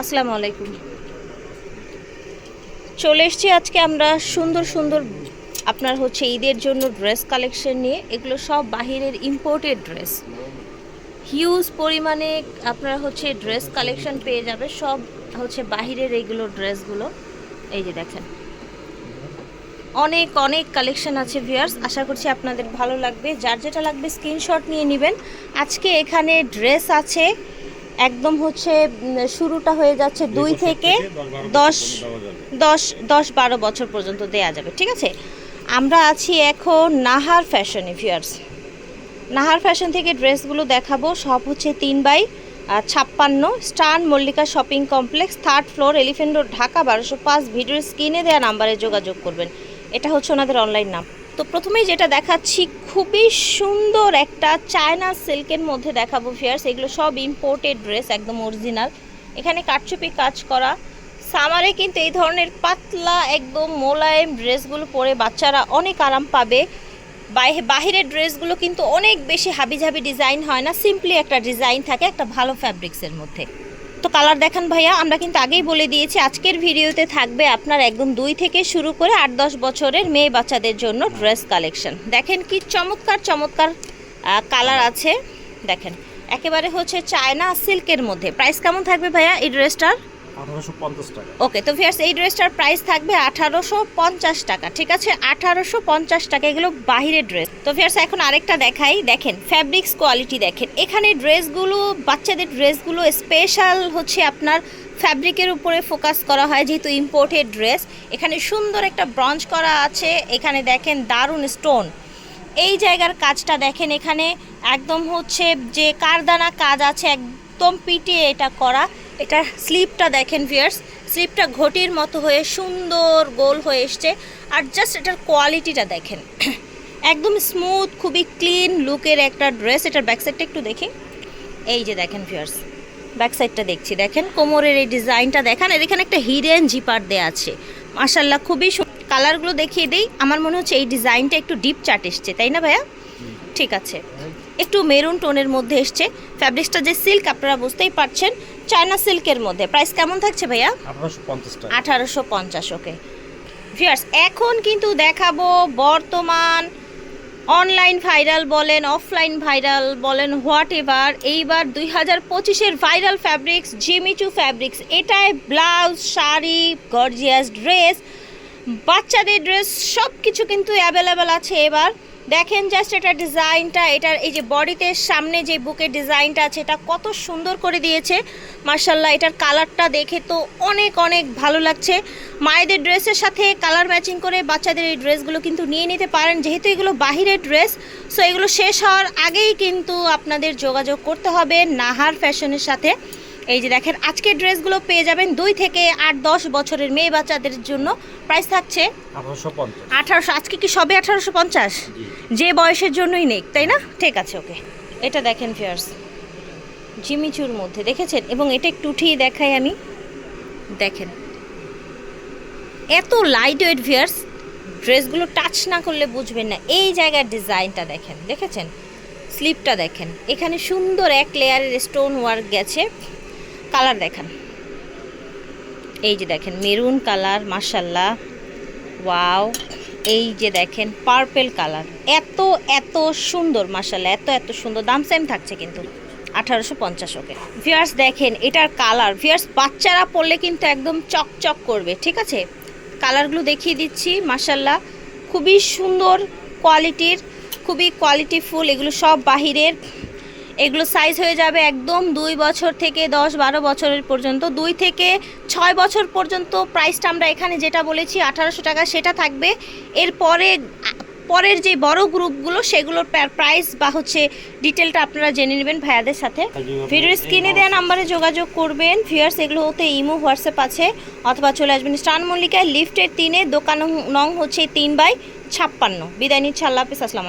আসসালামু আলাইকুম। চলে এসেছি আজকে আমরা সুন্দর সুন্দর আপনার হচ্ছে ঈদের জন্য ড্রেস কালেকশন নিয়ে। এগুলো সব বাহিরের ইম্পোর্টেড ড্রেস হিউজ পরিমাণে আপনারা হচ্ছে ড্রেস কালেকশন পেয়ে যাবে সব হচ্ছে বাহিরের এইগুলো ড্রেসগুলো এই যে দেখেন। অনেক অনেক কালেকশন আছে ভিউয়ার্স আশা করছি আপনাদের ভালো লাগবে। যার যেটা লাগবে স্ক্রিনশট নিয়ে নেবেন। আজকে এখানে ড্রেস আছে একদম হচ্ছে শুরুটা হয়ে যাচ্ছে দুই থেকে দশ দশ দশ বারো বছর পর্যন্ত দেয়া যাবে ঠিক আছে? আমরা আছি এখন নাহার ফ্যাশনে ভিউয়ার্স নাহার ফ্যাশন থেকে ড্রেসগুলো দেখাবো সব হচ্ছে তিন বাই ছাপ্পান্ন স্টান Mallika shopping complex third floor elephant road Dhaka বারোশো পাঁচ ভিডিওর স্ক্রিনে দেওয়া নাম্বারে যোগাযোগ করবেন। এটা হচ্ছে ওনাদের অনলাইন নাম। তো প্রথমেই যেটা দেখাচ্ছি, খুবই সুন্দর একটা চায়না সিল্কের মধ্যে দেখাবো ফিয়ার্স এগুলো সব ইম্পোর্টেড ড্রেস একদম অরিজিনাল এখানে কাটচুপি কাজ করা। সামারে কিন্তু এই ধরনের পাতলা, একদম মোলায়েম ড্রেসগুলো পরে বাচ্চারা অনেক আরাম পাবে। বাহি- বাহিরের ড্রেসগুলো কিন্তু অনেক বেশি হাবিজাবি ডিজাইন হয় না। সিম্পলি একটা ডিজাইন থাকে, একটা ভালো ফ্যাব্রিক্সের মধ্যে। তো কালার দেখান ভাইয়া, আমরা কিন্তু আগেই বলে দিয়েছি, আজকের ভিডিওতে থাকবে আপনার একদম দুই থেকে শুরু করে আট দশ বছরের মেয়ে বাচ্চাদের জন্য ড্রেস কালেকশন। দেখেন কি চমৎকার চমৎকার কালার আছে। দেখেন, একেবারে হচ্ছে চায়না সিল্কের মধ্যে। প্রাইস কেমন থাকবে ভাইয়া এই ড্রেসটার? ওকে, তো ভিয়ার্স এই ড্রেসটার প্রাইস থাকবে আঠারোশো পঞ্চাশ টাকা, ঠিক আছে? আঠারোশো পঞ্চাশ টাকা, এগুলো বাহিরের ড্রেস তো ভিয়ার্স এখন আরেকটা দেখাই, দেখেন ফ্যাব্রিক্স কোয়ালিটি দেখেন। এখানে ড্রেসগুলো, বাচ্চাদের ড্রেসগুলো স্পেশাল হচ্ছে আপনার ফ্যাব্রিকের উপরে ফোকাস করা হয়, যেহেতু ইম্পোর্টেড ড্রেস এখানে সুন্দর একটা ব্রঞ্চ করা আছে, এখানে দেখেন দারুণ স্টোন এই জায়গার কাজটা দেখেন, এখানে একদম হচ্ছে যে কারদানা কাজ আছে, একদম পিটিয়ে এটা করা। এটা স্লিপটা দেখেন ভিয়ার্স স্লিপটা ঘটির মতো হয়ে সুন্দর গোল হয়ে এসছে। আর জাস্ট এটার কোয়ালিটিটা দেখেন। একদম স্মুথ খুবই ক্লিন লুকের একটা ড্রেস এটার ব্যাক সাইডটা একটু দেখি। এই যে দেখেন ভিয়ার্স ব্যাক সাইডটা দেখছি। দেখেন কোমরের এই ডিজাইনটা দেখেন। আর এখানে একটা হিডেন জিপার দেয়া আছে। মাশাল্লাহ খুবই কালারগুলো দেখিয়ে দিই। আমার মনে হচ্ছে এই ডিজাইনটা একটু ডিপ চাট এসছে তাই না ভাইয়া? ঠিক আছে। একটু মেরুন টোনের মধ্যে এসছে। ফ্যাব্রিক্সটা যে সিল্ক আপনারা বুঝতেই পারছেন চায়না সিল্কের মধ্যে। প্রাইস কেমন থাকছে ভাইয়া? আঠারোশো পঞ্চাশ টাকা। আঠারোশো পঞ্চাশ ওকে ভিয়ার্স এখন কিন্তু দেখাবো বর্তমান অনলাইন ভাইরাল বলেন অফলাইন ভাইরাল বলেন হোয়াট এভার এইবার দুই হাজার পঁচিশের viral fabrics Jimmy Choo fabrics এটাই ব্লাউজ শাড়ি গর্জিয়াস ড্রেস বাচ্চাদের ড্রেস সব কিছু কিন্তু অ্যাভেলেবেল আছে এবার। দেখেন জাস্ট এটা ডিজাইনটা, এটার এই যে বডিতে সামনে যে বুকের ডিজাইনটা আছে, এটা কত সুন্দর করে দিয়েছে। মার্শাল্লাহ এটার কালারটা দেখে তো অনেক অনেক ভালো লাগছে। মায়েদের ড্রেসের সাথে কালার ম্যাচিং করে বাচ্চাদের এই ড্রেসগুলো কিন্তু নিয়ে নিতে পারেন। যেহেতু এগুলো বাহিরের ড্রেস সো এগুলো শেষ হওয়ার আগেই কিন্তু আপনাদের যোগাযোগ করতে হবে নাহার ফ্যাশনের সাথে। এই যে দেখেন আজকের ড্রেসগুলো পেয়ে যাবেন দুই থেকে আট দশ বছরের মেয়ে বাচ্চাদের জন্য। প্রাইস থাকছে আঠারোশো আঠারোশো আজকে কি সবে আঠারোশো পঞ্চাশ? যে বয়সের জন্যই নেই তাই না? ঠিক আছে ওকে। এটা দেখেন ফিয়ার্স জিমিচুর মধ্যে দেখেছেন? এবং এটা একটু উঠিয়ে দেখাই আমি। দেখেন। এত লাইট ওয়েট ভিয়ার্স ড্রেসগুলো টাচ না করলে বুঝবেন না। এই জায়গার ডিজাইনটা দেখেন দেখেছেন? স্লিপটা দেখেন। এখানে সুন্দর এক লেয়ারের স্টোন ওয়ার্ক গেছে। কালার দেখেন। এই যে দেখেন, মেরুন কালার মাসাল্লাহ ওয়াও। এই যে দেখেন, পার্পেল কালার। এত এত সুন্দর মাসাল্লাহ এত এত সুন্দর। দাম সেম থাকছে কিন্তু, আঠারোশো পঞ্চাশ ওকে ভিয়ার্স দেখেন, এটার কালার। ভিয়ার্স বাচ্চারা পরলে কিন্তু একদম চকচক করবে, ঠিক আছে? কালারগুলো দেখিয়ে দিচ্ছি মাসাল্লাহ খুবই সুন্দর কোয়ালিটির, খুবই কোয়ালিটিফুল এগুলো সব বাহিরের। এগুলো সাইজ হয়ে যাবে একদম দুই বছর থেকে দশ বারো বছরের পর্যন্ত। দুই থেকে ছয় বছর পর্যন্ত প্রাইসটা আমরা এখানে যেটা বলেছি আঠারোশো টাকা সেটা থাকবে। এরপরে পরের যে বড় গ্রুপগুলো সেগুলোর প্রাইস বা হচ্ছে ডিটেলটা আপনারা জেনে নেবেন ভাইয়াদের সাথে। ভিডিওর স্ক্রিনে দেওয়া নাম্বারে যোগাযোগ করবেন। ভিউয়ার্স এগুলো হতে ইমো হোয়াটসঅ্যাপ আছে অথবা চলে আসবেন স্টান মল্লিকায় লিফটের তিনে দোকান নং হচ্ছে তিন বাই ছাপ্পান্ন। বিদায় নিচ্ছে আল্লাহ হাফিজ আসসালাম